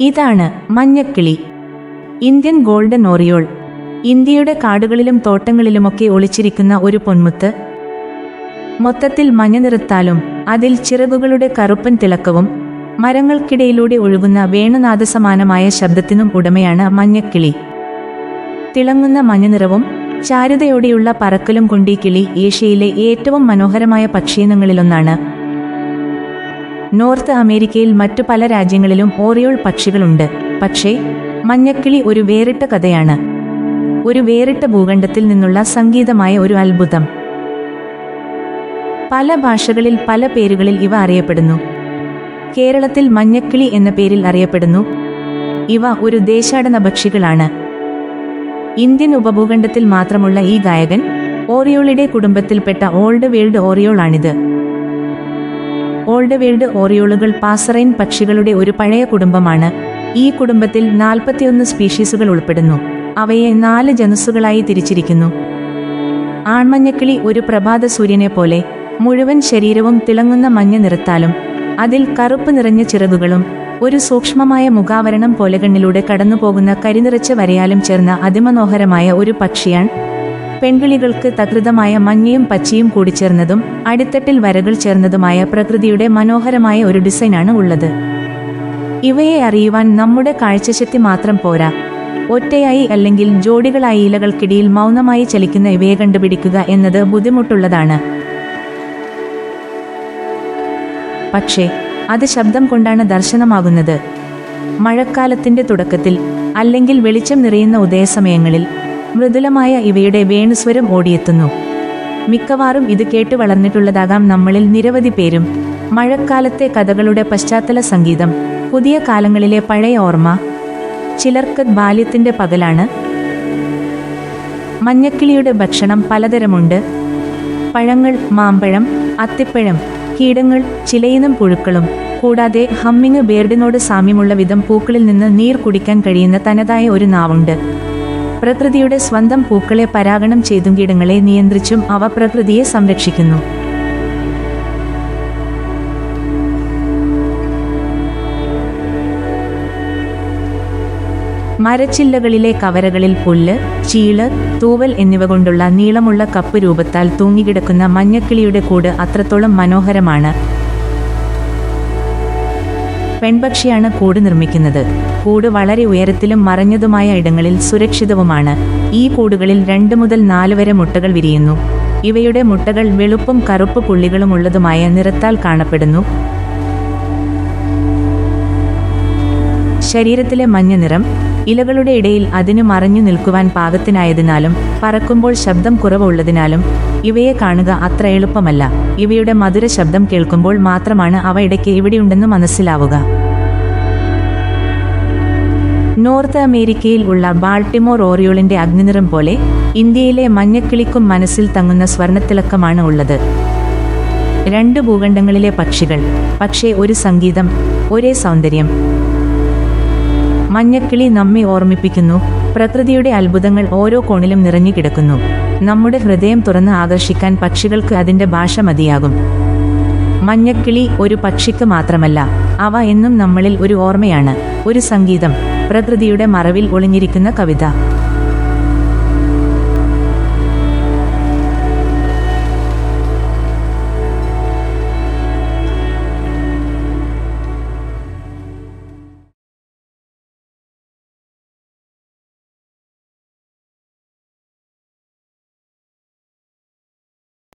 ഇതാണ് മഞ്ഞക്കിളി. Indian golden oriole. ഇന്ത്യയുടെ കാടുകളിലും തോട്ടങ്ങളിലുമൊക്കെ ഒളിച്ചിരിക്കുന്ന ഒരു പൊന്മുത്ത്. മൊത്തത്തിൽ മഞ്ഞ നിറത്താലും അതിൽ ചിറകുകളുടെ കറുപ്പൻ തിളക്കവും മരങ്ങൾക്കിടയിലൂടെ ഒഴുകുന്ന വേണുനാദസമാനമായ ശബ്ദത്തിനും ഉടമയാണ് മഞ്ഞക്കിളി. തിളങ്ങുന്ന മഞ്ഞനിറവും ചാരുതയോടെയുള്ള പറക്കലും കൊണ്ടീ കിളി ഏഷ്യയിലെ ഏറ്റവും മനോഹരമായ പക്ഷിയിനങ്ങളിലൊന്നാണ്. നോർത്ത് അമേരിക്കയിൽ മറ്റു പല രാജ്യങ്ങളിലും ഓറിയോൾ പക്ഷികളുണ്ട്. പക്ഷേ മഞ്ഞക്കിളി ഒരു വേറിട്ട കഥയാണ്. ഒരു വേറിട്ട ഭൂഖണ്ഡത്തിൽ നിന്നുള്ള സംഗീതമായ ഒരു അത്ഭുതം. പല ഭാഷകളിൽ പല പേരുകളിൽ ഇവ അറിയപ്പെടുന്നു. കേരളത്തിൽ മഞ്ഞക്കിളി എന്ന പേരിൽ അറിയപ്പെടുന്നു. ഇവ ഒരു ദേശാടന പക്ഷികളാണ്. ഇന്ത്യൻ ഉപഭൂഖണ്ഡത്തിൽ മാത്രമുള്ള ഈ ഗായകൻ ഓറിയോളിയുടെ കുടുംബത്തിൽപ്പെട്ട ഓൾഡ് വേൾഡ് ഓറിയോളാണിത്. ഓൾഡ് വേൾഡ് ഓറിയോളുകൾ പാസറൈൻ പക്ഷികളുടെ ഒരു പഴയ കുടുംബമാണ്. ഈ കുടുംബത്തിൽ നാൽപ്പത്തിയൊന്ന് സ്പീഷീസുകൾ ഉൾപ്പെടുന്നു. അവയെ നാല് ജനുസുകളായി തിരിച്ചിരിക്കുന്നു. ആൺമഞ്ഞക്കിളി ഒരു പ്രഭാത സൂര്യനെ പോലെ മുഴുവൻ ശരീരവും തിളങ്ങുന്ന മഞ്ഞ നിറത്താലും അതിൽ കറുപ്പ് നിറഞ്ഞ ചിറകുകളും ഒരു സൂക്ഷ്മമായ മുഖാവരണം പോലെ കണ്ണിലൂടെ കടന്നുപോകുന്ന കരിനിറച്ച വരയാലും ചേർന്ന അതിമനോഹരമായ ഒരു പക്ഷിയാണ് പെൺകിളികൾക്ക് തകൃതമായ മഞ്ഞയും പച്ചയും കൂടി ചേർന്നതും അടിത്തട്ടിൽ വരകൾ ചേർന്നതുമായ പ്രകൃതിയുടെ മനോഹരമായ ഒരു ഡിസൈനാണ് ഉള്ളത്. ഇവയെ അറിയുവാൻ നമ്മുടെ കാഴ്ചശക്തി മാത്രം പോരാ. ഒറ്റയായി അല്ലെങ്കിൽ ജോഡികളായി ഇലകൾക്കിടയിൽ മൗനമായി ചലിക്കുന്ന ഇവയെ കണ്ടുപിടിക്കുക എന്നത് ബുദ്ധിമുട്ടുള്ളതാണ്. പക്ഷേ അത് ശബ്ദം കൊണ്ടാണ് ദർശനമാകുന്നത്. മഴക്കാലത്തിന്റെ തുടക്കത്തിൽ അല്ലെങ്കിൽ വെളിച്ചം നിറയുന്ന ഉദയസമയങ്ങളിൽ മൃദുലമായ ഇവയുടെ വേണുസ്വരം ഓടിയെത്തുന്നു. മിക്കവാറും ഇത് കേട്ട് വളർന്നിട്ടുള്ളതാകാം നമ്മളിൽ നിരവധി പേരും. മഴക്കാലത്തെ കഥകളുടെ പശ്ചാത്തല സംഗീതം പുതിയ കാലങ്ങളിലെ പഴയ ഓർമ്മ. ചിലർക്ക് ബാല്യത്തിന്റെ പകലാണ്. മഞ്ഞക്കിളിയുടെ ഭക്ഷണം പലതരമുണ്ട്. പഴങ്ങൾ മാമ്പഴം അത്തിപ്പഴം കീടങ്ങൾ ചിലയിനം പുഴുക്കളും കൂടാതെ ഹമ്മിങ് ബേർഡിനോട് സാമ്യമുള്ള വിധം പൂക്കളിൽ നിന്ന് നീർ കുടിക്കാൻ കഴിയുന്ന തനതായ ഒരു നാവുണ്ട്. പ്രകൃതിയുടെ സ്വന്തം പൂക്കളെ പരാഗണം ചെയ്തും കീടങ്ങളെ നിയന്ത്രിച്ചും അവ പ്രകൃതിയെ സംരക്ഷിക്കുന്നു. മരച്ചില്ലകളിലെ കവരകളിൽ പുല്ല് ചീൾ തൂവൽ എന്നിവ കൊണ്ടുള്ള നീളമുള്ള കപ്പ് രൂപത്താൽ തൂങ്ങിക്കിടക്കുന്ന മഞ്ഞക്കിളിയുടെ കൂട് അത്രത്തോളം മനോഹരമാണ്. പെൺപക്ഷിയാണ് കൂട് നിർമ്മിക്കുന്നത്. കൂട് വളരെ ഉയരത്തിലും മറഞ്ഞതുമായ ഇടങ്ങളിൽ സുരക്ഷിതവുമാണ്. ഈ കൂടുകളിൽ രണ്ട് മുതൽ നാല് വരെ മുട്ടകൾ വിരിയുന്നു. ഇവയുടെ മുട്ടകൾ വെളുപ്പും കറുപ്പ് പുള്ളികളും ഉള്ളതുമായ നിറത്താൽ കാണപ്പെടുന്നു. ശരീരത്തിലെ മഞ്ഞ നിറം ഇലകളുടെ ഇടയിൽ അതിന് മറഞ്ഞു നിൽക്കുവാൻ പാകത്തിനായതിനാലും പറക്കുമ്പോൾ ശബ്ദം കുറവുള്ളതിനാലും ഇവയെ കാണുക അത്ര എളുപ്പമല്ല. ഇവയുടെ മധുര ശബ്ദം കേൾക്കുമ്പോൾ മാത്രമാണ് അവ ഇടയ്ക്ക് ഇവിടെയുണ്ടെന്ന് മനസ്സിലാവുക. നോർത്ത് അമേരിക്കയിൽ ഉള്ള ബാൾട്ടിമോർ ഓറിയോളിന്റെ അഗ്നിനിറം പോലെ ഇന്ത്യയിലെ മഞ്ഞക്കിളിക്കും മനസ്സിൽ തങ്ങുന്ന സ്വർണത്തിളക്കമാണ് ഉള്ളത്. രണ്ട് ഭൂഖണ്ഡങ്ങളിലെ പക്ഷികൾ പക്ഷേ ഒരു സംഗീതം ഒരേ സൗന്ദര്യം മഞ്ഞക്കിളി നമ്മെ ഓർമ്മിപ്പിക്കുന്നു. പ്രകൃതിയുടെ അത്ഭുതങ്ങൾ ഓരോ കോണിലും നിറഞ്ഞു കിടക്കുന്നു. നമ്മുടെ ഹൃദയം തുറന്ന് ആകർഷിക്കാൻ പക്ഷികൾക്ക് അതിന്റെ ഭാഷ മതിയാകും. മഞ്ഞക്കിളി ഒരു പക്ഷിക്ക് മാത്രമല്ല അവ എന്നും നമ്മളിൽ ഒരു ഓർമ്മയാണ് ഒരു സംഗീതം പ്രകൃതിയുടെ മറവിൽ ഒളിഞ്ഞിരിക്കുന്ന കവിത.